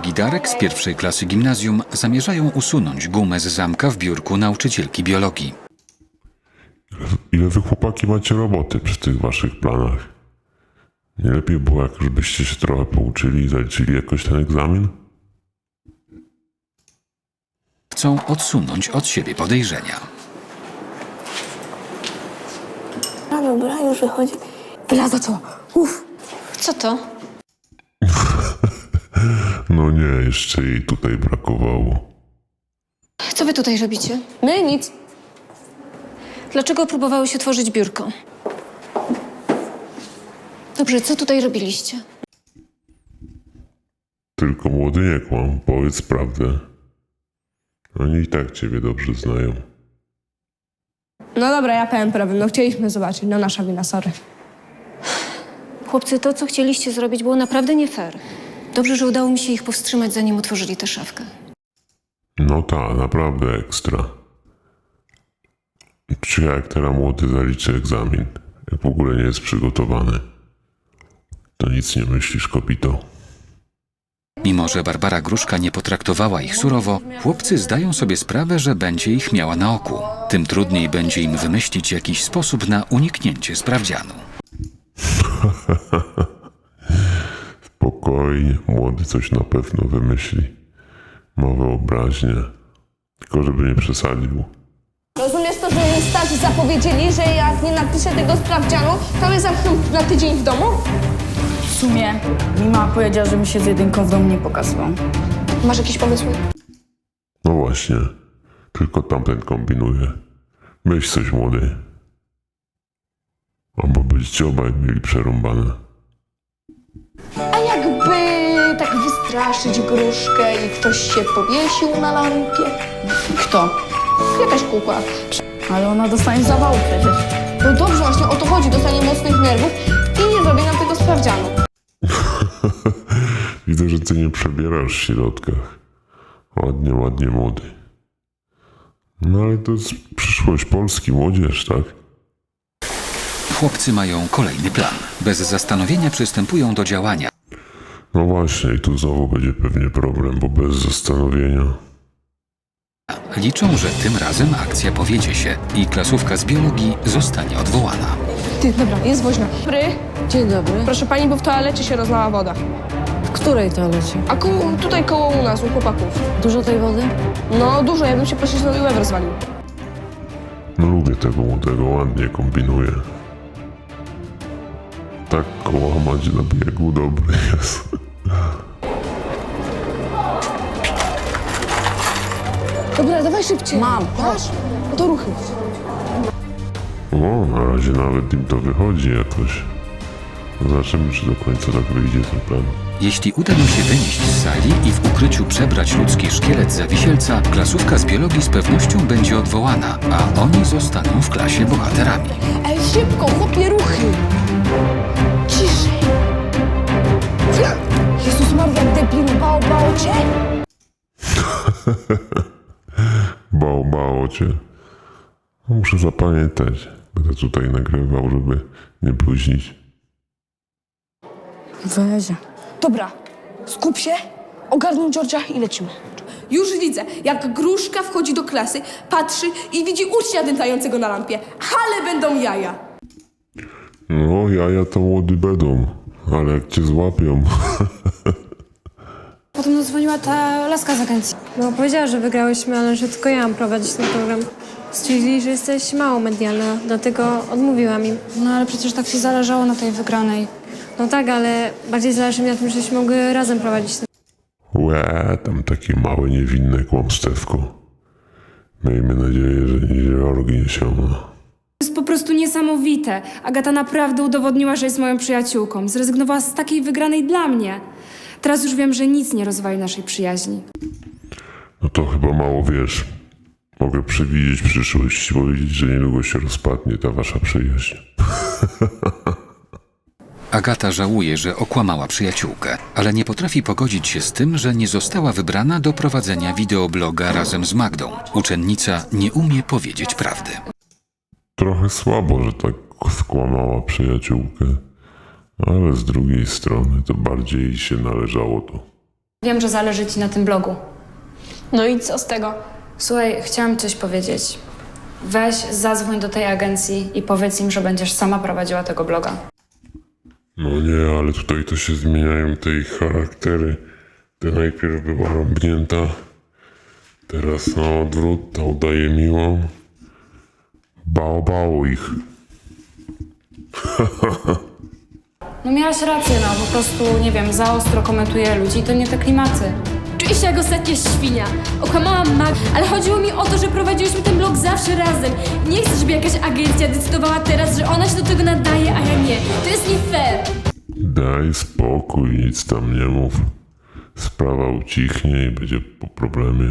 Magii Darek z pierwszej klasy gimnazjum zamierzają usunąć gumę z zamka w biurku nauczycielki biologii. Ile wy chłopaki macie roboty przy tych waszych planach? Nie lepiej było, jak już byście się trochę pouczyli i zaliczyli jakoś ten egzamin? Chcą odsunąć od siebie podejrzenia. A dobra, już wychodzi. Ela zaczęła. Uff. Co to? Nie, jeszcze jej tutaj brakowało. Co wy tutaj robicie? My nic. Dlaczego próbowałeś otworzyć biurko? Dobrze, co tutaj robiliście? Tylko młody nie kłam, powiedz prawdę. Oni i tak ciebie dobrze znają. No dobra, ja powiem prawdę. No chcieliśmy zobaczyć. No nasza wina, sorry. Chłopcy, to co chcieliście zrobić było naprawdę nie fair. Dobrze, że udało mi się ich powstrzymać, zanim otworzyli tę szafkę. No ta, naprawdę ekstra. Czy jak teraz młody zaliczy egzamin, jak w ogóle nie jest przygotowany, to nic nie myślisz, kopito? Mimo, że Barbara Gruszka nie potraktowała ich surowo, chłopcy zdają sobie sprawę, że będzie ich miała na oku. Tym trudniej będzie im wymyślić jakiś sposób na uniknięcie sprawdzianu. Spokojnie, młody coś na pewno wymyśli. Ma wyobraźnię. Tylko żeby nie przesadził. Rozumiesz to, że mi starzy zapowiedzieli, że jak nie napiszę tego sprawdzianu, to mnie zamkną na tydzień w domu? W sumie mi mama powiedziała, żebym się z jedynką w domu nie pokazywał. Masz jakieś pomysły? No właśnie, tylko tamten kombinuje. Myśl coś, młody. Albo byście obaj mieli przerąbane. A jakby tak wystraszyć gruszkę i ktoś się powiesił na lampie? Kto? Jakaś kukła. Ale ona dostanie zawału przecież. No dobrze, właśnie o to chodzi. Dostanie mocnych nerwów i nie zrobi nam tego sprawdzianu. Widzę, że ty nie przebierasz w środkach. Ładnie, ładnie, młody. No ale to jest przyszłość Polski, młodzież, tak? Chłopcy mają kolejny plan. Bez zastanowienia przystępują do działania. No właśnie, i tu znowu będzie pewnie problem, bo bez zastanowienia. Liczą, że tym razem akcja powiedzie się i klasówka z biologii zostanie odwołana. Ty, dobra, jest woźna. Dobry. Dzień dobry. Proszę pani, bo w toalecie się rozlała woda. W której toalecie? A tutaj koło u nas, u chłopaków. Dużo tej wody? No dużo, ja bym się poślizgnął i łeb rozwalił. No lubię tego młodego, ładnie kombinuje. Tak kołamać na biegu dobry jest. Dobra, dawaj szybciej. Mam, Masz? No to ruchy. O, na razie nawet im to wychodzi jakoś. Zobaczymy, czy do końca tak wyjdzie ten plan. Jeśli uda im się wynieść z sali i w ukryciu przebrać ludzki szkielet za wisielca, klasówka z biologii z pewnością będzie odwołana, a oni zostaną w klasie bohaterami. Ej, szybko, chłopie, ruchy. Ciszej. Jezus Maria, debil, bał, bał cię. Bał, bało cię. No, muszę zapamiętać. Będę tutaj nagrywał, żeby nie bluźnić. Wezie. Dobra, skup się, ogarnij Georgia i lecimy. Już widzę, jak gruszka wchodzi do klasy, patrzy i widzi ucznia dętającego na lampie. Ale będą jaja. No, jaja to młody będą, ale jak cię złapią... Potem zadzwoniła ta laska z agencji. No, powiedziała, że wygrałyśmy, ale że tylko ja mam prowadzić ten program. Stwierdzili, że jesteś mało medialna, dlatego odmówiłam im. No ale przecież tak ci zależało na tej wygranej. No tak, ale bardziej zależy mi na tym, żebyśmy mogły razem prowadzić ten Łe, tam takie małe, niewinne kłamstewko. Miejmy nadzieję, że nie orgi nie siądą. To jest po prostu niesamowite. Agata naprawdę udowodniła, że jest moją przyjaciółką. Zrezygnowała z takiej wygranej dla mnie. Teraz już wiem, że nic nie rozwali naszej przyjaźni. No to chyba mało wiesz. Mogę przewidzieć przyszłość i powiedzieć, że niedługo się rozpadnie ta wasza przyjaźń. Agata żałuje, że okłamała przyjaciółkę, ale nie potrafi pogodzić się z tym, że nie została wybrana do prowadzenia wideobloga razem z Magdą. Uczennica nie umie powiedzieć prawdy. Trochę słabo, że tak skłamała przyjaciółkę, ale z drugiej strony to bardziej jej się należało to. Wiem, że zależy ci na tym blogu. No i co z tego? Słuchaj, chciałam coś powiedzieć. Weź, zadzwoń do tej agencji i powiedz im, że będziesz sama prowadziła tego bloga. No nie, ale tutaj to się zmieniają te ich charaktery. Ty najpierw była rąbnięta, teraz na odwrót, ta udaje miłą. Bało, bało ich. No miałaś rację, no po prostu, nie wiem, za ostro komentuje ludzi i to nie te klimaty. Czuję się jak ostatnia świnia. Okłamałam Mag, ale chodziło mi o to, że prowadziłyśmy ten blog zawsze razem. Nie chcę, żeby jakaś agencja decydowała teraz, że ona się do tego nadaje, a ja nie. To jest nie fair. Daj spokój, nic tam nie mów. Sprawa ucichnie i będzie po problemie.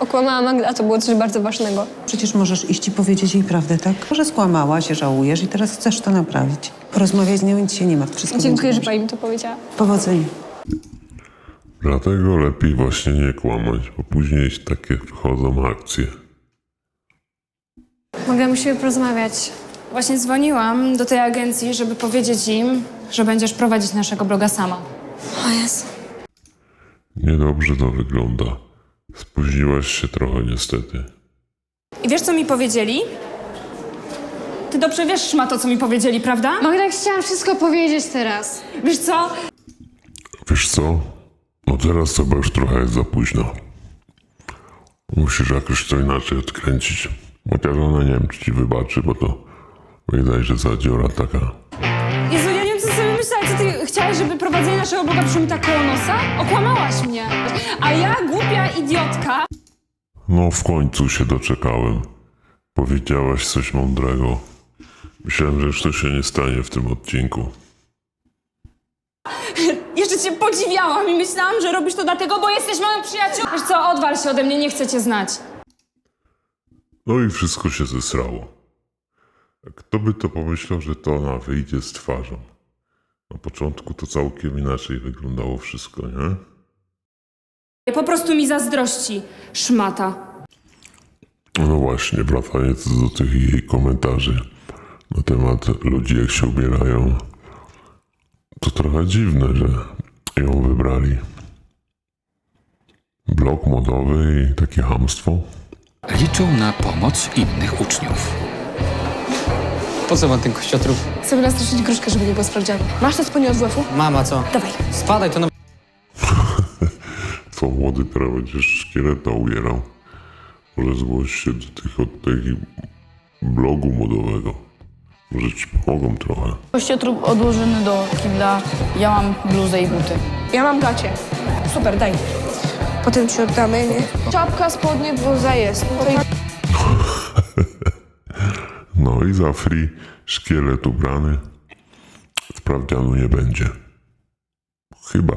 Okłamała Magda, to było coś bardzo ważnego. Przecież możesz iść i powiedzieć jej prawdę, tak? Że skłamałaś, żałujesz i teraz chcesz to naprawić. Porozmawiać z nią, nic się nie ma. Wszystko Dziękuję, że pani mi to powiedziała. Powodzenia. Dlatego lepiej właśnie nie kłamać, bo później takie wchodzą akcje. Magda, musimy porozmawiać. Właśnie dzwoniłam do tej agencji, żeby powiedzieć im, że będziesz prowadzić naszego bloga sama. O Jezu. Niedobrze to wygląda. Spóźniłaś się trochę niestety. I wiesz, co mi powiedzieli? Ty dobrze wiesz, Szmato, co mi powiedzieli, prawda? Magda, chciałam wszystko powiedzieć teraz. Wiesz co? Wiesz co? No teraz to chyba już trochę jest za późno. Musisz jakoś to inaczej odkręcić. Chociaż ona nie wiem, czy ci wybaczy, bo to widać, że zadziora taka. Co ty chciałaś, żeby prowadzenie naszego bloga przyszło mi tak koło nosa? Okłamałaś mnie. A ja, głupia idiotka, No w końcu się doczekałem. Powiedziałaś coś mądrego. Myślałem, że już to się nie stanie w tym odcinku. jeszcze cię podziwiałam i myślałam, że robisz to dlatego, bo jesteś moją przyjaciółką. Wiesz co, odwal się ode mnie, nie chcę cię znać. No i wszystko się zesrało. Kto by to pomyślał, że to ona wyjdzie z twarzą? Na początku to całkiem inaczej wyglądało wszystko, nie? Po prostu mi zazdrości, szmata. No właśnie, wracając do tych jej komentarzy na temat ludzi, jak się ubierają, to trochę dziwne, że ją wybrali. Blok modowy i takie hamstwo. Liczą na pomoc innych uczniów. Po co wam ten kościotrup? Chcemy nastraszyć gruszkę, żeby nie było sprawdziane. Masz to spodnie od WF-u? Mama, co? Dawaj. Spadaj, to na... Co młody teraz będziesz szkieleta ubierał? Może zgłoś się do tych od tego blogu modowego. Może ci pomogą trochę. Kościotrup odłożony do kibla. Ja mam bluzę i buty. Ja mam gacie. Super, daj. Potem ci oddamy, nie? Czapka, spodnie, bluza jest. No to No i za free szkielet ubrany. Sprawdzianu nie będzie. Chyba.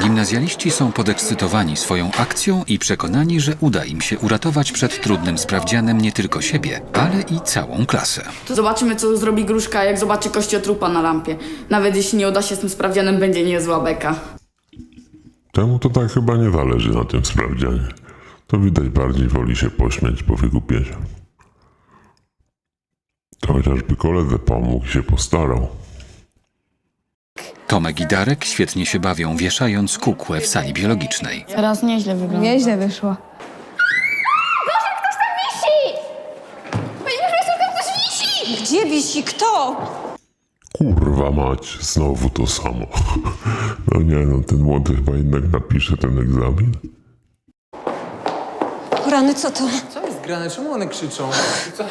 Gimnazjaliści są podekscytowani swoją akcją i przekonani, że uda im się uratować przed trudnym sprawdzianem nie tylko siebie, ale i całą klasę. Zobaczymy, co zrobi gruszka, jak zobaczy kościotrupa na lampie. Nawet jeśli nie uda się z tym sprawdzianem, będzie niezła beka. Temu to tak chyba nie zależy na tym sprawdzianie. To widać bardziej woli się pośmiać po wygłupieniu. To chociażby koledze pomógł i się postarał. Tomek i Darek świetnie się bawią, wieszając kukłę w sali biologicznej. Teraz nieźle wygląda. Nieźle wyszło. Gdzie wisi? Kto? Kurwa mać, znowu to samo. No nie no, ten młody chyba jednak napisze ten egzamin. O rany, co to? Co jest grane? Czemu one krzyczą? Co?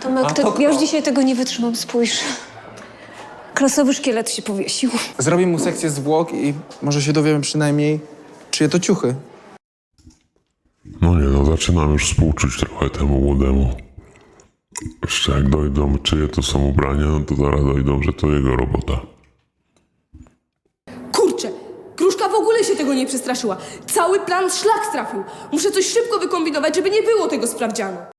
Tomek, to, to ja już dzisiaj tego nie wytrzymam, spójrz. Klasowy szkielet się powiesił. Zrobię mu sekcję zwłok i może się dowiemy przynajmniej, czyje to ciuchy. No nie no, zaczynam już współczuć trochę temu młodemu. Jeszcze jak dojdą, czyje to są ubrania, no to zaraz dojdą, że to jego robota. Kurczę, gruszka w ogóle się tego nie przestraszyła. Cały plan szlak trafił. Muszę coś szybko wykombinować, żeby nie było tego sprawdzianu.